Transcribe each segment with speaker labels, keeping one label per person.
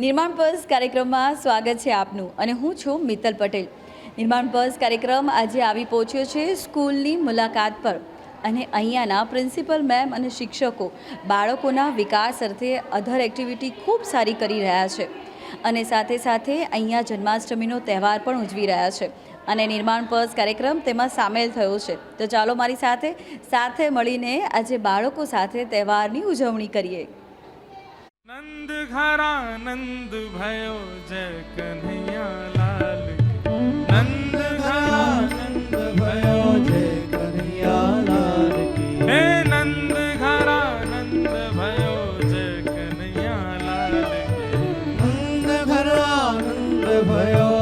Speaker 1: નિર્માણ પર્સ કાર્યક્રમમાં સ્વાગત છે આપનું અને હું છું મિત્તલ પટેલ. નિર્માણ પર્સ કાર્યક્રમ આજે આવી પહોંચ્યો છે સ્કૂલની મુલાકાત પર અને અહીંયાના પ્રિન્સિપલ મેમ અને શિક્ષકો બાળકોના વિકાસ અર્થે અધર એક્ટિવિટી ખૂબ સારી કરી રહ્યા છે અને સાથે સાથે અહીંયા જન્માષ્ટમીનો તહેવાર પણ ઉજવી રહ્યા છે અને નિર્માણ પર્સ કાર્યક્રમ તેમાં સામેલ થયો છે. તો ચાલો મારી સાથે સાથે મળીને આજે બાળકો સાથે તહેવારની ઉજવણી કરીએ.
Speaker 2: નંદ ઘરા નંદ ભયો જય કન્હૈયા લાલ. નંદ ઘરા નંદ ભયો
Speaker 3: જય કનૈયાલાલ લાલ
Speaker 2: હે નંદ ઘરા નંદ ભયો જય કન્હૈયા લાલ.
Speaker 3: નંદ ઘરાનંદ ભયો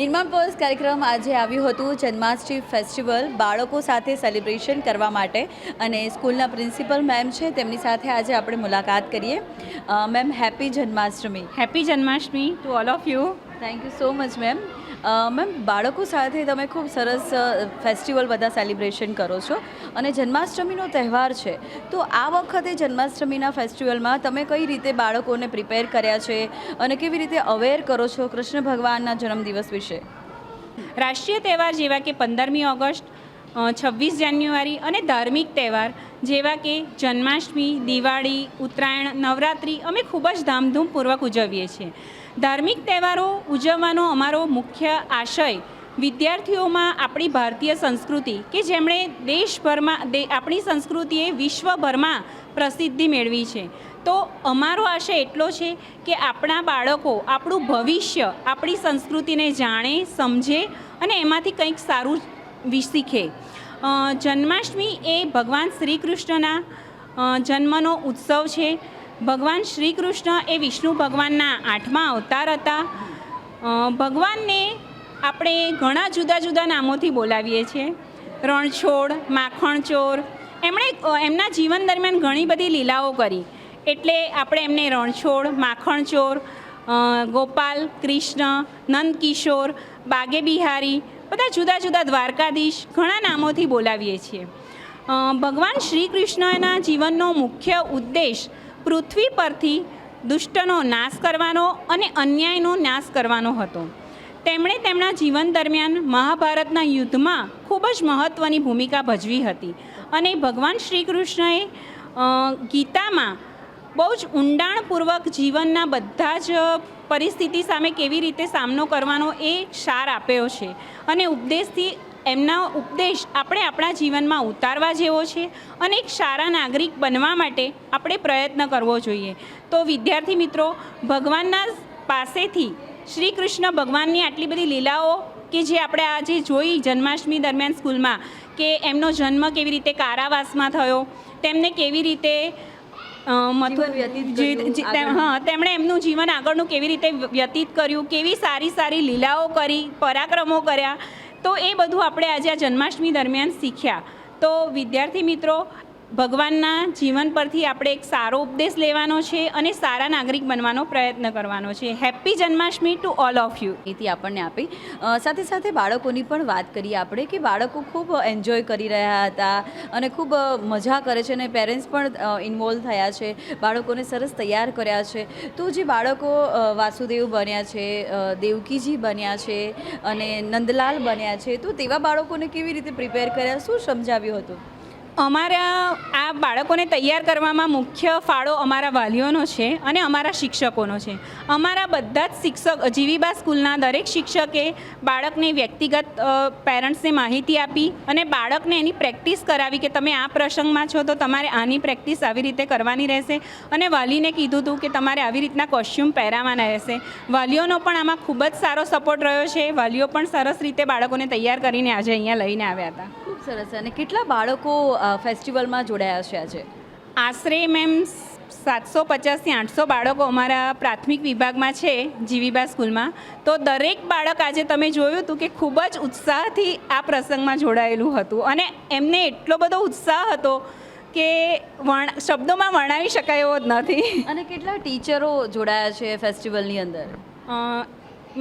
Speaker 1: નિર્માણ પર્સ કાર્યક્રમ આજે આવ્યું હતું જન્માષ્ટમી ફેસ્ટિવલ બાળકો સાથે સેલિબ્રેશન કરવા માટે અને સ્કૂલના પ્રિન્સિપલ મેમ છે તેમની સાથે આજે આપણે મુલાકાત કરીએ. Ma'am happy Janmashtami.
Speaker 4: Happy Janmashtami to all of you.
Speaker 1: Thank you so much ma'am. Ma'am, બાળકો સાથે તમે ખૂબ સરસ ફેસ્ટિવલ બધા સેલિબ્રેશન કરો છો અને જન્માષ્ટમીનો તહેવાર છે. તો આ વખતે જન્માષ્ટમીના ફેસ્ટિવલમાં તમે કઈ રીતે બાળકોને પ્રિપેર કર્યા છે અને કેવી રીતે અવેર કરો છો કૃષ્ણ ભગવાનના જન્મદિવસ વિશે?
Speaker 4: રાષ્ટ્રીય તહેવાર જેવા કે પંદરમી ઓગસ્ટ છવ્વીસ જાન્યુઆરી અને ધાર્મિક તહેવાર જેવા કે જન્માષ્ટમી, દિવાળી, ઉત્તરાયણ, નવરાત્રિ અમે ખૂબ જ ધામધૂમપૂર્વક ઉજવીએ છીએ. ધાર્મિક તહેવારો ઉજવવાનો અમારો મુખ્ય આશય વિદ્યાર્થીઓમાં આપણી ભારતીય સંસ્કૃતિ કે જેમણે દેશભરમાં દે, આપણી સંસ્કૃતિએ વિશ્વભરમાં પ્રસિદ્ધિ મેળવી છે. તો અમારો આશય એટલો છે કે આપણા બાળકો આપણું ભવિષ્ય, આપણી સંસ્કૃતિને જાણે, સમજે અને એમાંથી કંઈક સારું શીખે. જન્માષ્ટમી એ ભગવાન શ્રી કૃષ્ણના જન્મનો ઉત્સવ છે. ભગવાન શ્રી કૃષ્ણ એ વિષ્ણુ ભગવાનના આઠમા અવતાર હતા. ભગવાનને આપણે ઘણા જુદા જુદા નામોથી બોલાવીએ છીએ. રણછોડ, માખણચોર, એમણે એમના જીવન દરમિયાન ઘણી બધી લીલાઓ કરી. એટલે આપણે એમને રણછોડ, માખણચોર ગોપાલ, કૃષ્ણ, નંદકિશોર બાગે બિહારી બધા જુદા જુદા દ્વારકાધીશ ઘણા નામોથી બોલાવીએ છીએ. ભગવાન શ્રી કૃષ્ણના જીવનનો મુખ્ય ઉદ્દેશ પૃથ્વી પરથી દુષ્ટનો નાશ કરવાનો અને અન્યાયનો નાશ કરવાનો હતો. તેમણે તેમના જીવન દરમિયાન મહાભારતના યુદ્ધમાં ખૂબ જ મહત્ત્વની ભૂમિકા ભજવી હતી અને ભગવાન શ્રી કૃષ્ણએ ગીતામાં બહુ જ ઊંડાણપૂર્વક જીવનના બધા જ પરિસ્થિતિ સામે કેવી રીતે સામનો કરવાનો એ સાર આપ્યો છે. અને ઉપદેશથી એમના ઉપદેશ આપણે આપણા જીવનમાં ઉતારવા જેવો છે અને એક સારા નાગરિક બનવા માટે આપણે પ્રયત્ન કરવો જોઈએ. તો વિદ્યાર્થી મિત્રો ભગવાનના પાસેથી શ્રી કૃષ્ણ ભગવાનની આટલી બધી લીલાઓ કે જે આપણે આજે જોઈ જન્માષ્ટમી દરમિયાન સ્કૂલમાં કે એમનો જન્મ કેવી રીતે કારાવાસમાં થયો તેમને કેવી રીતે તેમણે એમનું જીવન આગળનું કેવી રીતે વ્યતીત કર્યું કેવી સારી સારી લીલાઓ કરી પરાક્રમો કર્યા તો એ બધું આપણે આજે આ જન્માષ્ટમી દરમિયાન શીખ્યા. તો વિદ્યાર્થી મિત્રો ભગવાનના જીવન પરથી આપણે એક સારો ઉપદેશ લેવાનો છે અને સારા નાગરિક બનવાનો પ્રયત્ન કરવાનો છે. Happy Janmashtami to all of you
Speaker 1: નીતિ આપણને આપી. સાથે સાથે બાળકોની પણ વાત કરીએ આપણે કે બાળકો ખૂબ એન્જોય કરી રહ્યા હતા અને ખૂબ મજા કરે છે અને પેરેન્ટ્સ પણ ઇન્વોલ્વ થયા છે. બાળકોને સરસ તૈયાર કર્યા છે. તો જે બાળકો વાસુદેવ બન્યા છે દેવકીજી બન્યા છે અને નંદલાલ બન્યા છે, તો તેવા બાળકોને કેવી રીતે પ્રિપેર કર્યા? શું સમજાવ્યું હતું?
Speaker 4: અમારા આ બાળકોને તૈયાર કરવામાં મુખ્ય ફાળો અમારા વાલીઓનો છે અને અમારા શિક્ષકોનો છે. અમારા બધા જ શિક્ષક જીવીબા સ્કૂલના દરેક શિક્ષકે બાળકને વ્યક્તિગત પેરેન્ટ્સને માહિતી આપી અને બાળકને એની પ્રેક્ટિસ કરાવી કે તમે આ પ્રસંગમાં છો તો તમારે આની પ્રેક્ટિસ આવી રીતે કરવાની રહેશે અને વાલીને કીધું હતું કે તમારે આવી રીતના કોસ્ચ્યુમ પહેરાવાના રહેશે. વાલીઓનો પણ આમાં ખૂબ જ સારો સપોર્ટ રહ્યો છે. વાલીઓ પણ સરસ રીતે બાળકોને તૈયાર કરીને આજે અહીંયા લઈને આવ્યા હતા.
Speaker 1: ખૂબ સરસ. અને કેટલા બાળકો ફેસ્ટિવલમાં જોડાયા છે આજે?
Speaker 4: આશરે મેમ સાતસો પચાસથી આઠસો બાળકો અમારા પ્રાથમિક વિભાગમાં છે જીવીબા સ્કૂલમાં. તો દરેક બાળક આજે તમે જોયું હતું કે ખૂબ જ ઉત્સાહથી આ પ્રસંગમાં જોડાયેલું હતું. અને એમને એટલો બધો ઉત્સાહ હતો કે વર્ણ શબ્દોમાં વર્ણવી શકાય એવો જ નથી.
Speaker 1: અને કેટલા ટીચરો જોડાયા છે ફેસ્ટિવલની અંદર?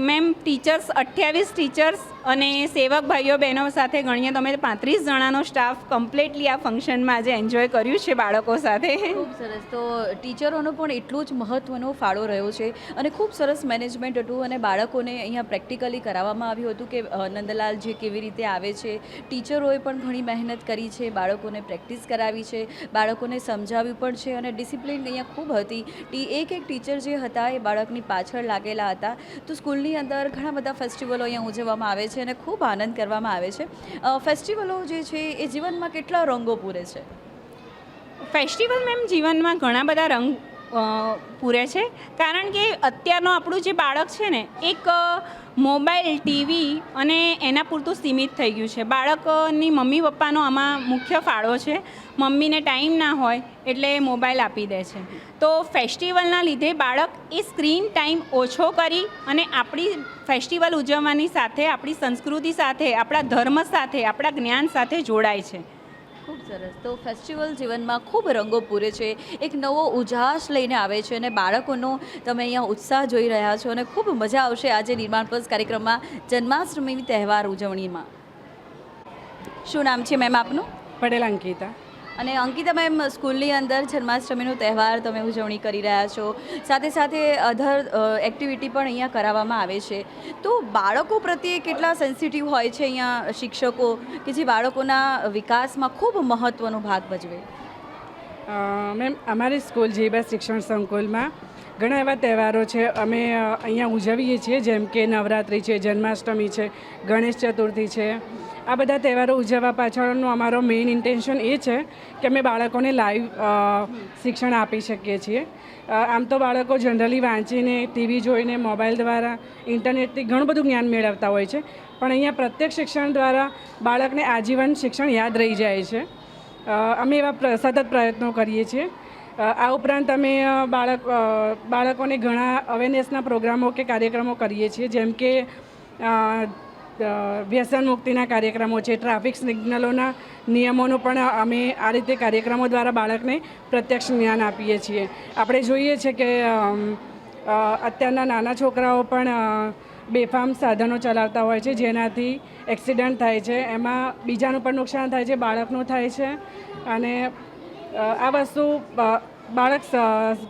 Speaker 4: મેમ ટીચર્સ અઠ્યાવીસ ટીચર્સ અને સેવક ભાઈઓ બહેનો સાથે ગણીએ, તો અમે પાંત્રીસ જણાનો સ્ટાફ કમ્પ્લીટલી આ ફંક્શનમાં આજે એન્જોય કર્યું છે બાળકો સાથે.
Speaker 1: ખૂબ સરસ. તો ટીચરોનો પણ એટલો જ મહત્ત્વનો ફાળો રહ્યો છે અને ખૂબ સરસ મેનેજમેન્ટ હતું અને બાળકોને અહીંયા પ્રેક્ટિકલી કરાવવામાં આવ્યું હતું કે નંદલાલ જે કેવી રીતે આવે છે. ટીચરોએ પણ ઘણી મહેનત કરી છે, બાળકોને પ્રેક્ટિસ કરાવી છે, બાળકોને સમજાવ્યું પણ છે અને ડિસિપ્લિન અહીંયા ખૂબ હતી. ટી, એક એક ટીચર જે હતા એ બાળકની પાછળ લાગેલા હતા. તો સ્કૂલની અંદર ઘણા બધા ફેસ્ટિવલો અહીંયા ઉજવવામાં આવે છે. અને ખૂબ આનંદ કરવામાં આવે છે. ફેસ્ટિવલો જે છે એ જીવનમાં કેટલા રંગો પૂરે છે?
Speaker 4: ફેસ્ટિવલ મેમ જીવનમાં ઘણા બધા રંગ પૂરે છે. કારણ કે અત્યારનું આપણું જે બાળક છે ને, એક મોબાઈલ, ટીવી અને એના પૂરતું સીમિત થઈ ગયું છે. બાળકની મમ્મી પપ્પાનો આમાં મુખ્ય ફાળો છે. મમ્મીને ટાઈમ ના હોય એટલે મોબાઈલ આપી દે છે. તો ફેસ્ટિવલના લીધે બાળક એ સ્ક્રીન ટાઈમ ઓછો કરી અને આપણી ફેસ્ટિવલ ઉજવવાની સાથે, આપણી સંસ્કૃતિ સાથે, આપણા ધર્મ સાથે, આપણા જ્ઞાન સાથે જોડાય છે.
Speaker 1: ખૂબ સરસ. તો ફેસ્ટિવલ જીવનમાં ખૂબ રંગો પૂરે છે. એક નવો ઉજાસ લઈને આવે છે અને બાળકોનો તમે અહીંયા ઉત્સાહ જોઈ રહ્યા છો અને ખૂબ મજા આવશે આજે નિર્માણ પર્સ કાર્યક્રમમાં જન્માષ્ટમી તહેવાર ઉજવણીમાં. શું નામ છે મેમ આપનું?
Speaker 5: પટેલ અંકિતા.
Speaker 1: અને અંકિતા મેમ, સ્કૂલની અંદર જન્માષ્ટમીનો તહેવાર તમે ઉજવણી કરી રહ્યા છો. સાથે સાથે અધર એક્ટિવિટી પણ અહીંયા કરાવવામાં આવે છે. તો બાળકો પ્રત્યે કેટલા સેન્સિટિવ હોય છે અહીંયા શિક્ષકો? કે જે બાળકોના વિકાસમાં ખૂબ મહત્ત્વનો ભાગ ભજવે?
Speaker 5: મેમ, અમારી સ્કૂલ જીબા શિક્ષણ સંકુલમાં ઘણા એવા તહેવારો છે. અમે અહીંયા ઉજવીએ છીએ, જેમ કે નવરાત્રિ છે, જન્માષ્ટમી છે, ગણેશ ચતુર્થી છે. આ બધા તહેવારો ઉજવવા પાછળનો અમારો મેઇન ઇન્ટેન્શન એ છે કે અમે બાળકોને લાઈવ શિક્ષણ આપી શકીએ છીએ. આમ તો બાળકો જનરલી વાંચીને ટીવી જોઈને મોબાઈલ દ્વારા ઇન્ટરનેટથી ઘણું બધું જ્ઞાન મેળવતા હોય છે. પણ અહીંયા પ્રત્યક્ષ શિક્ષણ દ્વારા બાળકને આજીવન શિક્ષણ યાદ રહી જાય છે. અમે એવા સતત પ્રયત્નો કરીએ છીએ. આ ઉપરાંત અમે બાળક બાળકોને ઘણા અવેરનેસના પ્રોગ્રામો કે કાર્યક્રમો કરીએ છીએ, જેમ કે વ્યસન મુક્તિના કાર્યક્રમો છે ટ્રાફિક સિગ્નલોના નિયમોનું પણ અમે આ રીતે કાર્યક્રમો દ્વારા બાળકને પ્રત્યક્ષ જ્ઞાન આપીએ છીએ. આપણે જોઈએ છે કે અત્યારના નાના છોકરાઓ પણ બેફામ સાધનો ચલાવતા હોય છે, જેનાથી એક્સિડન્ટ થાય છે. એમાં બીજાનું પણ નુકસાન થાય છે, બાળકનું થાય છે. અને આ વસ્તુ બાળક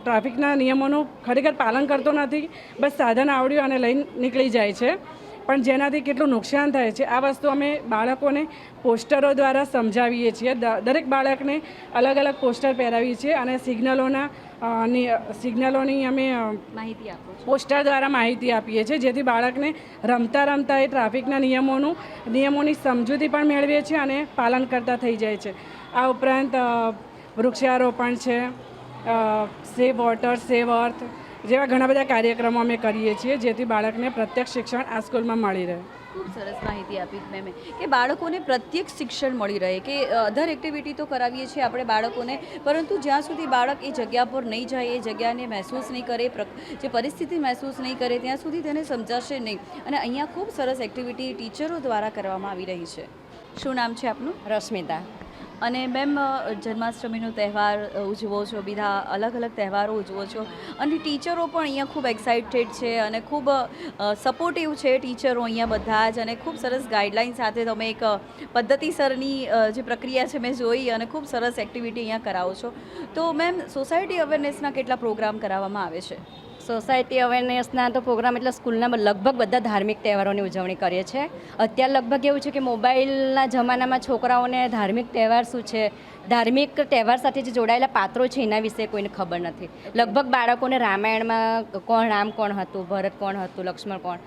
Speaker 5: ટ્રાફિકના નિયમોનું ખરેખર પાલન કરતો નથી બસ સાધન આવડ્યું અને લઈને નીકળી જાય છે. પણ જેનાથી કેટલું નુકસાન થાય છે આ વસ્તુ અમે બાળકોને પોસ્ટરો દ્વારા સમજાવીએ છીએ. દ- દરેક બાળકને અલગ અલગ પોસ્ટર પહેરાવીએ છીએ અને સિગ્નલોના સિગ્નલોની અમે
Speaker 1: માહિતી આપો
Speaker 5: પોસ્ટર દ્વારા માહિતી આપીએ છીએ જેથી બાળકને રમતા રમતા એ ટ્રાફિકના નિયમોનું નિયમોની સમજૂતી પણ મેળવીએ છીએ અને પાલન કરતા થઈ જાય છે. આ ઉપરાંત વૃક્ષારોપણ છે સેવ વોટર સેવ અર્થ જેવા ઘણા બધા કાર્યક્રમો અમે કરીએ છીએ જેથી બાળકને પ્રત્યક્ષ શિક્ષણ આ સ્કૂલમાં મળી રહે.
Speaker 1: ખૂબ સરસ માહિતી આપી મેમે કે બાળકોને પ્રત્યેક શિક્ષણ મળી રહે કે અધર એક્ટિવિટી તો કરાવીએ છીએ આપણે બાળકોને પરંતુ જ્યાં સુધી બાળક એ જગ્યા પર નહીં જાય એ જગ્યાને મહેસૂસ નહીં કરે જે પરિસ્થિતિ મહેસૂસ નહીં કરે ત્યાં સુધી તેને સમજાશે નહીં. અને અહીંયા ખૂબ સરસ એક્ટિવિટી ટીચરો દ્વારા કરવામાં આવી રહી છે. શું નામ છે આપનું?
Speaker 6: રશ્મિતા.
Speaker 1: અને મેમ જન્માષ્ટમીનો તહેવાર ઉજવો છો બીજા અલગ અલગ તહેવારો ઉજવો છો. અને ટીચરો પણ અહીંયા ખૂબ એક્સાઇટેડ છે અને ખૂબ સપોર્ટિવ છે ટીચરો અહીંયા બધા જ અને ખૂબ સરસ ગાઈડલાઇન સાથે તમે એક પદ્ધતિસરની જે પ્રક્રિયા છે મેં જોઈ અને ખૂબ સરસ એક્ટિવિટી અહીંયા કરાવો છો. તો મેમ સોસાયટી અવેરનેસના કેટલા પ્રોગ્રામ કરાવવામાં આવે છે?
Speaker 6: સોસાયટી અવેરનેસના તો પ્રોગ્રામ એટલે સ્કૂલના લગભગ બધા ધાર્મિક તહેવારોની ઉજવણી કરીએ છીએ. અત્યારે લગભગ એવું છે કે મોબાઈલના જમાનામાં છોકરાઓને ધાર્મિક તહેવાર શું છે? ધાર્મિક તહેવાર સાથે જે જોડાયેલા પાત્રો છે એના વિશે કોઈને ખબર નથી. લગભગ બાળકોને રામાયણમાં કોણ રામ કોણ હતું, ભરત કોણ હતું, લક્ષ્મણ કોણ?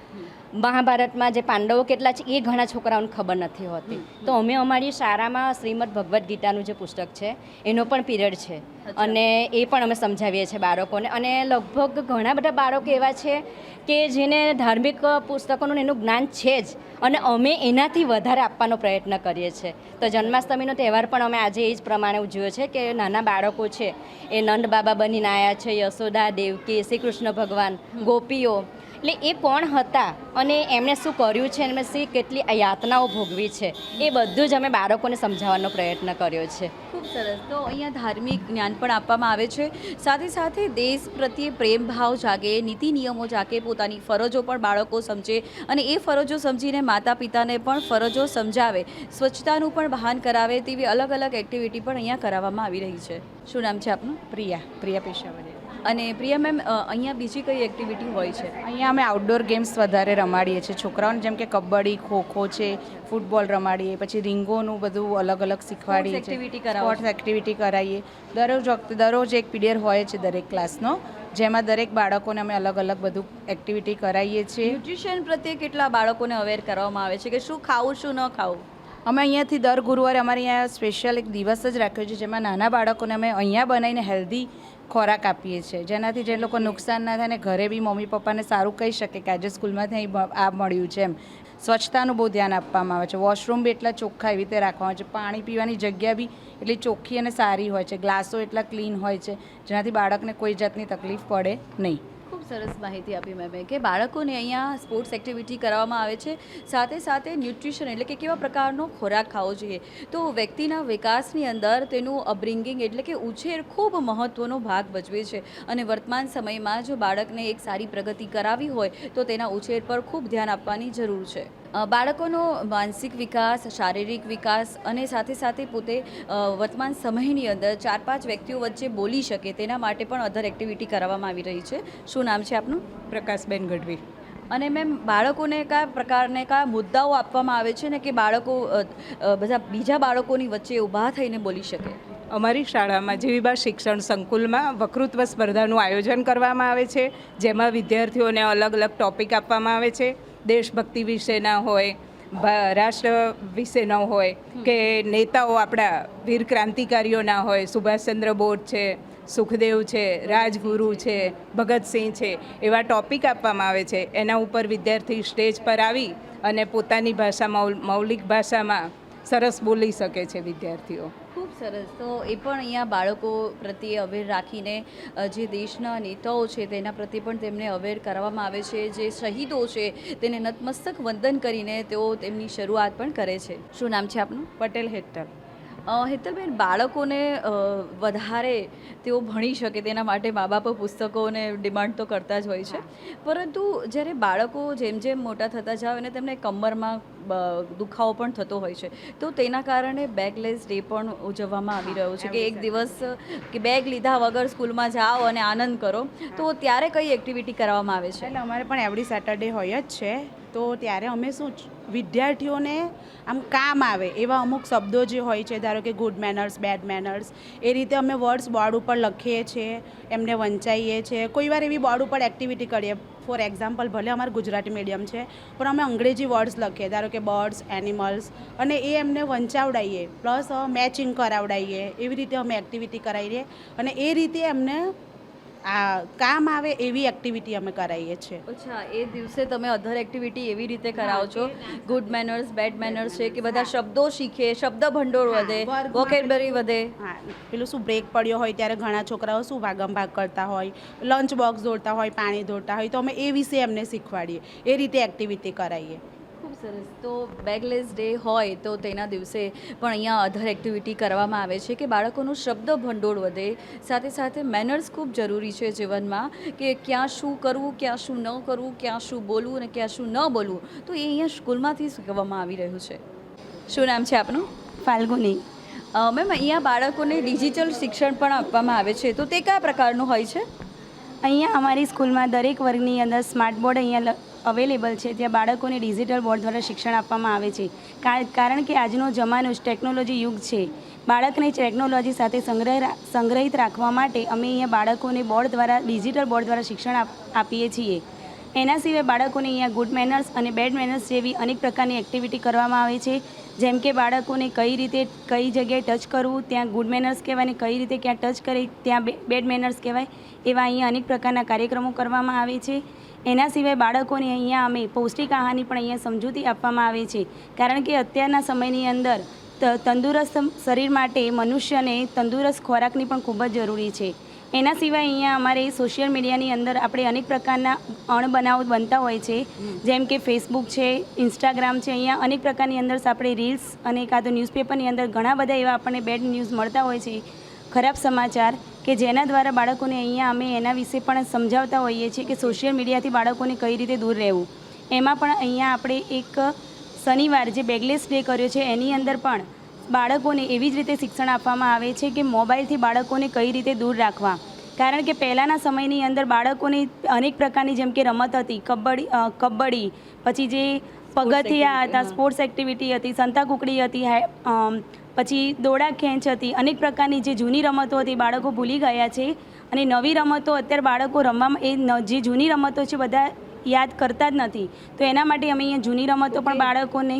Speaker 6: મહાભારતમાં જે પાંડવો કેટલા છે એ ઘણા છોકરાઓને ખબર નથી હોતી. તો અમે અમારી શાળામાં શ્રીમદ ભગવદ્ ગીતાનું જે પુસ્તક છે એનો પણ પીરિયડ છે. અને એ પણ અમે સમજાવીએ છીએ બાળકોને. અને લગભગ ઘણા બધા બાળકો એવા છે કે જેને ધાર્મિક પુસ્તકોનું એનું જ્ઞાન છે જ. અને અમે એનાથી વધારે આપવાનો પ્રયત્ન કરીએ છીએ. તો જન્માષ્ટમીનો તહેવાર પણ અમે આજે એ જ પ્રમાણે ઉજવ્યો છે કે નાના બાળકો છે એ નંદ બાબા બનીને આવ્યા છે યશોદા દેવકી શ્રી કૃષ્ણ ભગવાન ગોપીઓ એટલે એ કોણ હતા અને એમણે શું કર્યું છે એમણે શી કેટલી યાતનાઓ ભોગવી છે એ બધું જ અમે બાળકોને સમજાવવાનો પ્રયત્ન કર્યો છે.
Speaker 1: ખૂબ સરસ. તો અહીંયા ધાર્મિક જ્ઞાન પણ આપવામાં આવે છે. સાથે સાથે દેશ પ્રત્યે પ્રેમ ભાવ જાગે નીતિ નિયમો જાગે પોતાની ફરજો પણ બાળકો સમજે અને એ ફરજો સમજીને માતા પિતાને પણ ફરજો સમજાવે સ્વચ્છતાનું પણ ભાન કરાવે તેવી અલગ અલગ એક્ટિવિટી પણ અહીંયા કરાવવામાં આવી રહી છે. શું નામ છે આપનું?
Speaker 7: પ્રિયા પ્રિયા પેશાવરે.
Speaker 1: અને પ્રિયા મેમ અહીંયા બીજી કઈ એક્ટિવિટી હોય છે?
Speaker 7: અહીંયા અમે આઉટડોર ગેમ્સ વધારે રમાડીએ છીએ. છોકરાઓને જેમ કે કબડ્ડી ખોખો છે ફૂટબોલ રમાડીએ પછી રિંગોનું બધું અલગ અલગ શીખવાડીએ
Speaker 1: એક્ટિવિટી.
Speaker 7: સ્પોર્ટ્સ એક્ટિવિટી કરાવીએ દરરોજ વખતે દરરોજ એક પીરિયડ હોય છે દરેક ક્લાસનો જેમાં દરેક બાળકોને અમે અલગ અલગ બધું એક્ટિવિટી કરાવીએ છીએ.
Speaker 1: ન્યુટ્રિશન પ્રત્યે કેટલા બાળકોને અવેર કરવામાં આવે છે કે શું ખાવું શું ન ખાવું?
Speaker 7: અમે અહીંયાથી દર ગુરુવારે અમારે અહીંયા સ્પેશિયલ એક દિવસ જ રાખ્યો છે જેમાં નાના બાળકોને અમે અહીંયા બનાવીને હેલ્ધી ખોરાક આપીએ છીએ. જેનાથી જે લોકો નુકસાન ના થાય ને ઘરે બી મમ્મી પપ્પાને સારું કહી શકે કે આજે સ્કૂલમાંથી આ મળ્યું છે એમ. સ્વચ્છતાનું બહુ ધ્યાન આપવામાં આવે છે. વોશરૂમ બી એટલા ચોખ્ખા એવી રીતે રાખવામાં આવે છે. પાણી પીવાની જગ્યા બી એટલી ચોખ્ખી અને સારી હોય છે. ગ્લાસો એટલા ક્લીન હોય છે. જેનાથી બાળકને કોઈ જાતની તકલીફ પડે નહીં.
Speaker 1: ખૂબ સરસ માહિતી આપી મેમે કે બાળકોને અહીંયા સ્પોર્ટ્સ એક્ટિવિટી કરવામાં આવે છે. સાથે સાથે ન્યુટ્રિશન એટલે કે કેવા પ્રકારનો ખોરાક ખાવો જોઈએ. તો વ્યક્તિના વિકાસની અંદર તેનું અપબ્રિંગિંગ એટલે કે ઉછેર ખૂબ મહત્ત્વનો ભાગ ભજવે છે. અને વર્તમાન સમયમાં જો બાળકને એક સારી પ્રગતિ કરાવી હોય તો તેના ઉછેર પર ખૂબ ધ્યાન આપવાની જરૂર છે. બાળકોનો માનસિક વિકાસ શારીરિક વિકાસ અને સાથે સાથે પોતે વર્તમાન સમયની અંદર ચાર પાંચ વ્યક્તિઓ વચ્ચે બોલી શકે તેના માટે પણ અધર એક્ટિવિટી કરાવવામાં આવી રહી છે. શું નામ છે આપનું?
Speaker 7: પ્રકાશબેન ગઢવી.
Speaker 1: અને મેમ બાળકોને કયા પ્રકારને કયા મુદ્દાઓ આપવામાં આવે છે ને કે બાળકો બધા બીજા બાળકોની વચ્ચે ઊભા થઈને બોલી શકે?
Speaker 8: અમારી શાળામાં જીવીબા શિક્ષણ સંકુલમાં વકૃત્વ સ્પર્ધાનું આયોજન કરવામાં આવે છે જેમાં વિદ્યાર્થીઓને અલગ અલગ ટોપિક આપવામાં આવે છે. દેશભક્તિ વિશેના હોય રાષ્ટ્ર વિશેના હોય કે નેતાઓ આપણા વીર ક્રાંતિકારીઓના હોય સુભાષચંદ્ર બોઝ છે સુખદેવ છે રાજગુરુ છે ભગતસિંહ છે એવા ટોપિક આપવામાં આવે છે. એના ઉપર વિદ્યાર્થી સ્ટેજ પર આવી અને પોતાની ભાષા મૌ- મૌલિક ભાષામાં સરસ બોલી શકે છે વિદ્યાર્થીઓ.
Speaker 1: સરસ. તો એ પણ અહીંયા બાળકો પ્રત્યે અવેર રાખીને જે દેશના નેતાઓ છે તેના પ્રત્યે પણ તેમને અવેર કરવામાં આવે છે. જે શહીદો છે તેને નતમસ્તક વંદન કરીને તેઓ તેમની શરૂઆત પણ કરે છે. શું નામ છે આપનું?
Speaker 7: પટેલ
Speaker 1: અ, હેતલબેન બાળકોને વધારે તેઓ ભણી શકે તેના માટે મા બાપ પુસ્તકોને ડિમાન્ડ તો કરતા જ હોય છે. પરંતુ જ્યારે બાળકો જેમ જેમ મોટા થતા જાવ અને તેમને કમરમાં દુખાવો પણ થતો હોય છે તો તેના કારણે બેગલેસ ડે પણ ઉજવવામાં આવી રહ્યો છે કે એક દિવસ કે બેગ લીધા વગર સ્કૂલમાં જાઓ અને આનંદ કરો તો ત્યારે કઈ એક્ટિવિટી કરવામાં આવે છે?
Speaker 9: એટલે અમારે પણ એવરી સેટરડે હોય જ છે તો ત્યારે અમે શું વિદ્યાર્થીઓને આમ કામ આવે એવા અમુક શબ્દો જે હોય છે, ધારો કે ગુડ મેનર્સ બેડ મેનર્સ એ રીતે અમે વર્ડ્સ બોર્ડ ઉપર લખીએ છીએ, એમને વંચાઈએ છીએ. કોઈ વાર એવી બોર્ડ ઉપર એક્ટિવિટી કરીએ. ફોર એક્ઝામ્પલ ભલે અમારું ગુજરાતી મીડિયમ છે, પણ અમે અંગ્રેજી વર્ડ્સ લખીએ, ધારો કે બર્ડ્સ એનિમલ્સ અને એ એમને વંચાવડાવીએ પ્લસ મેચિંગ કરાવડાવીએ એવી રીતે અમે એક્ટિવિટી કરાવીએ. અને એ રીતે એમને આ કામ આવે એવી એક્ટિવિટી અમે કરાવીએ છીએ.
Speaker 1: અચ્છા એ દિવસે તમે અધર એક્ટિવિટી એવી રીતે કરાવો છો? ગુડ મેનર્સ બેડ મેનર્સ છે કે બધા શબ્દો શીખે શબ્દ ભંડોળ વધે વોકેબરી વધે?
Speaker 9: હા પેલું શું બ્રેક પડ્યો હોય ત્યારે ઘણા છોકરાઓ શું ભાગમ ભાગ કરતા હોય લંચ બોક્સ દોડતા હોય પાણી દોડતા હોય તો અમે એ વિશે એમને શીખવાડીએ. એ રીતે એક્ટિવિટી કરાવીએ
Speaker 1: સરસ. તો બેગલેસ ડે હોય તો તેના દિવસે પણ અહીંયા અધર એક્ટિવિટી કરવામાં આવે છે કે બાળકોનું શબ્દ ભંડોળ વધે. સાથે સાથે મેનર્સ ખૂબ જરૂરી છે જીવનમાં કે ક્યાં શું કરવું ક્યાં શું ન કરવું ક્યાં શું બોલવું અને ક્યાં શું ન બોલવું. તો એ અહીંયા સ્કૂલમાંથી શીખવવામાં આવી રહ્યું છે. શું નામ છે આપનું?
Speaker 10: ફાલ્ગુની.
Speaker 1: મેમ અહીંયા બાળકોને ડિજિટલ શિક્ષણ પણ આપવામાં આવે છે. તો તે કયા પ્રકારનું હોય છે?
Speaker 10: અહીંયા અમારી સ્કૂલમાં દરેક વર્ગની અંદર સ્માર્ટ બોર્ડ અહીંયા અવેલેબલ છે ત્યાં બાળકોને ડિજિટલ બોર્ડ દ્વારા શિક્ષણ આપવામાં આવે છે. કાર- કારણ કે આજનો જમાનો ટેકનોલોજી યુગ છે. બાળકને ટેકનોલોજી સાથે સંગ્રહ સંગ્રહિત રાખવા માટે અમે અહીંયા બાળકોને બોર્ડ દ્વારા ડિજિટલ બોર્ડ દ્વારા શિક્ષણ આપ- આપીએ છીએ. એના સિવાય બાળકોને અહીંયા ગુડ મેનર્સ અને બેડ મેનર્સ જેવી અનેક પ્રકારની એક્ટિવિટી કરવામાં આવે છે. જેમ કે બાળકોને કઈ રીતે, કઈ જગ્યાએ ટચ કરવું, ત્યાં ગુડ મેનર્સ કહેવાય ને કઈ રીતે ક્યાં ટચ કરે, ત્યાં બેડ મેનર્સ કહેવાય, એવા અહીંયા અનેક પ્રકારના કાર્યક્રમો કરવામાં આવે છે. એના સિવાય બાળકોને અહીંયા અમે પૌષ્ટિક આહારની પણ અહીંયા સમજૂતી આપવામાં આવે છે. કારણ કે અત્યારના સમયની અંદર તંદુરસ્ત શરીર માટે મનુષ્યને તંદુરસ્ત ખોરાકની પણ ખૂબ જ જરૂરી છે. એના સિવાય અહીંયા અમારે સોશિયલ મીડિયાની અંદર આપણે અનેક પ્રકારના અણબનાવ બનતા હોય છે. જેમ કે ફેસબુક છે ઇન્સ્ટાગ્રામ છે, અહીંયા અનેક પ્રકારની અંદર આપણે રીલ્સ અને કાં તો ન્યૂઝપેપરની અંદર ઘણા બધા એવા આપણને બેડ ન્યૂઝ મળતા હોય છે. ખરાબ સમાચાર કે જેના દ્વારા બાળકોને અહીંયા અમે એના વિશે પણ સમજાવતા હોઈએ છીએ કે સોશિયલ મીડિયાથી બાળકોને કઈ રીતે દૂર રહેવું. એમાં પણ અહીંયા આપણે એક શનિવાર જે બેગલેસ ડે કર્યો છે, એની અંદર પણ બાળકોને એવી જ રીતે શિક્ષણ આપવામાં આવે છે કે મોબાઈલથી બાળકોને કઈ રીતે દૂર રાખવા. કારણ કે પહેલાંના સમયની અંદર બાળકોને અનેક પ્રકારની જેમ કે રમત હતી કબડ્ડી કબડ્ડી પછી જે પગથિયા હતા સ્પોર્ટ્સ એક્ટિવિટી હતી સંતાકુકડી હતી પછી દોડા ખેંચ હતી અનેક પ્રકારની જે જૂની રમતો હતી બાળકો ભૂલી ગયા છે. અને નવી રમતો અત્યારે બાળકો રમવામાં એ જે જૂની રમતો છે બધા યાદ કરતા જ નથી. તો એના માટે અમે અહીંયા જૂની રમતો પણ બાળકોને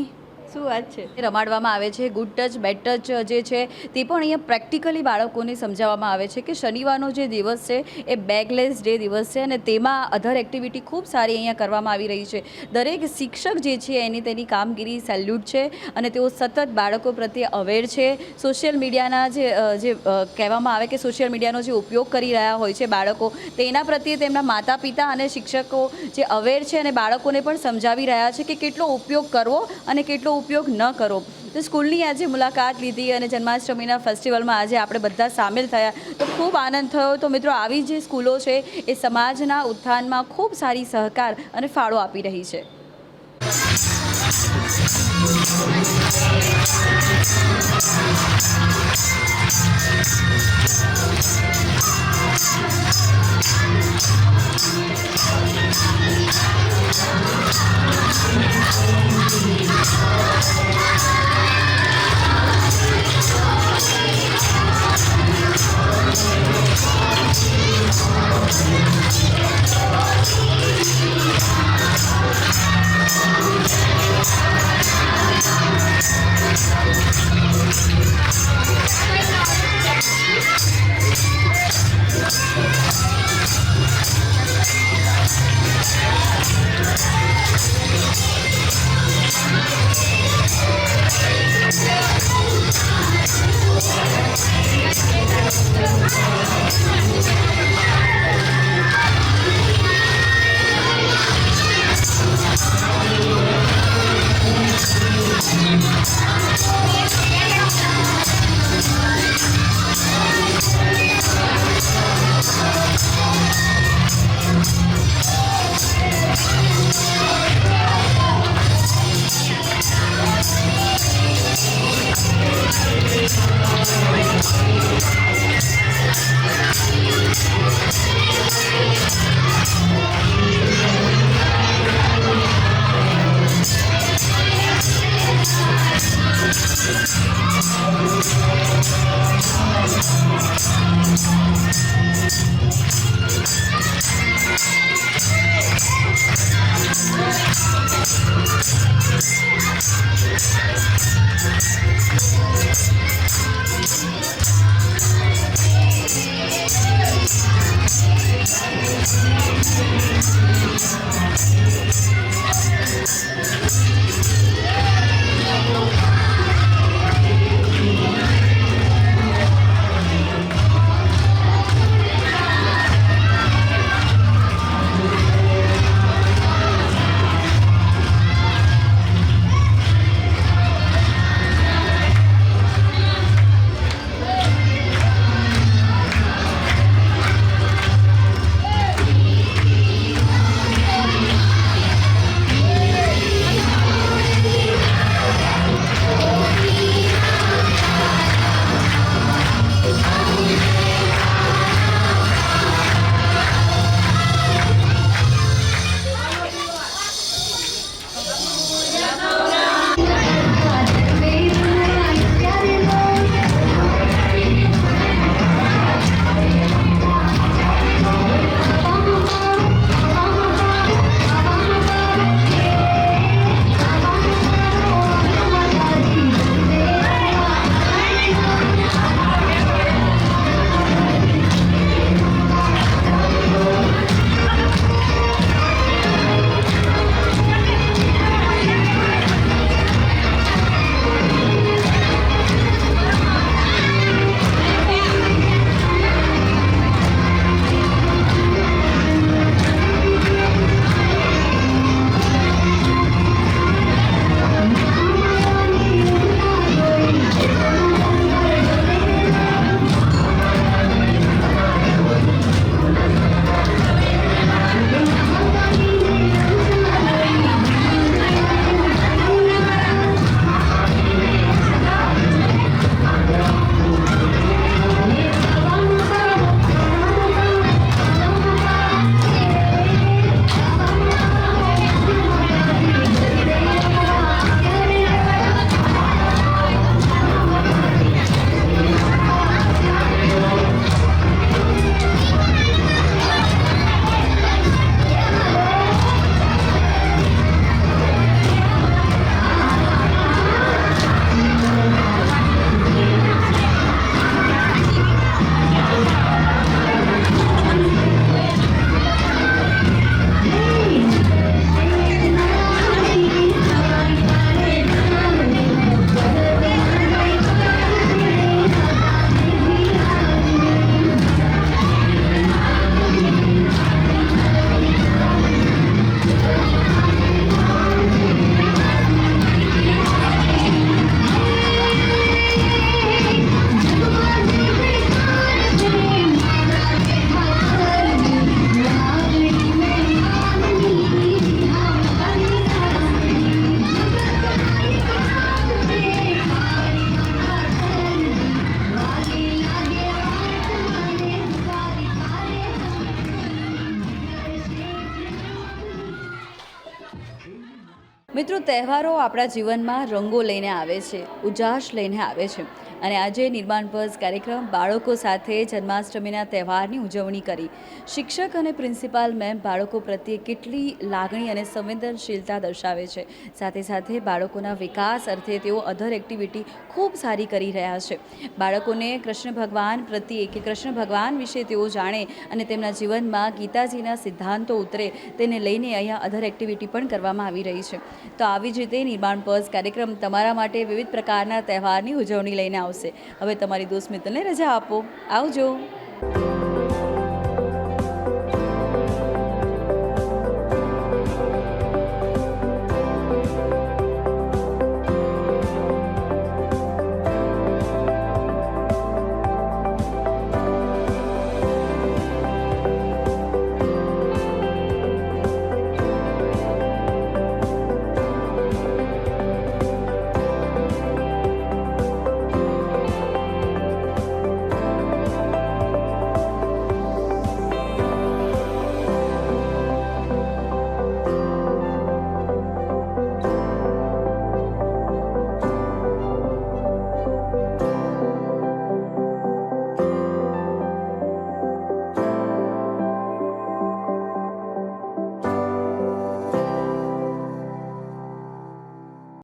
Speaker 1: શું વાત છે? રમાડવામાં આવે છે ગુડ ટચ બેડ ટચ જે છે, તે પણ અહીંયા પ્રેક્ટિકલી બાળકોને સમજાવવામાં આવે છે કે શનિવારનો જે દિવસ છે, એ બેગલેસ ડે દિવસ છે અને તેમાં અધર એક્ટિવિટી ખૂબ સારી અહીંયા કરવામાં આવી રહી છે. દરેક શિક્ષક જે છે, એની તેની કામગીરી સેલ્યુટ છે અને તેઓ સતત બાળકો પ્રત્યે અવેર છે. સોશિયલ મીડિયાના જે જે કહેવામાં આવે કે સોશિયલ મીડિયાનો જે ઉપયોગ કરી રહ્યા હોય છે બાળકો તેના પ્રત્યે તેમના માતા પિતા અને શિક્ષકો જે અવેર છે અને બાળકોને પણ સમજાવી રહ્યા છે કે કેટલો ઉપયોગ કરવો અને કેટલો ઉપયોગ ન કરો. તો સ્કૂલની આજે મુલાકાત લીધી અને જન્માષ્ટમીના ફેસ્ટિવલમાં આજે આપણે બધા સામેલ થયા. તો ખૂબ આનંદ થયો. તો મિત્રો, આવી જે સ્કૂલો છે, એ સમાજના ઉત્થાનમાં ખૂબ સારી સહકાર અને ફાળો આપી રહી છે. મિત્રો તહેવારો આપણા જીવનમાં રંગો લઈને આવે છે ઉજાશ લઈને આવે છે. અને આજે નિર્માણ પર્સ કાર્યક્રમ બાળકો સાથે જન્માષ્ટમીના તહેવારની ઉજવણી કરી. શિક્ષક અને પ્રિન્સિપાલ મેમ બાળકો પ્રત્યે કેટલી લાગણી અને સંવેદનશીલતા દર્શાવે છે. સાથે સાથે બાળકોના વિકાસ અર્થે તેઓ અધર એક્ટિવિટી ખૂબ સારી કરી રહ્યા છે. બાળકોને કૃષ્ણ ભગવાન પ્રત્યે કે કૃષ્ણ ભગવાન વિશે તેઓ જાણે અને તેમના જીવનમાં ગીતાજીના સિદ્ધાંતો ઉતરે તેને લઈને અહીંયા અધર એક્ટિવિટી પણ કરવામાં આવી રહી છે. તો આવી જ રીતે નિર્માણ પર્સ કાર્યક્રમ તમારા માટે વિવિધ પ્રકારના તહેવારની ઉજવણી લઈને આવશે. હવે તમારી દોસ્ત મિત્રને રજા આપો. આવજો.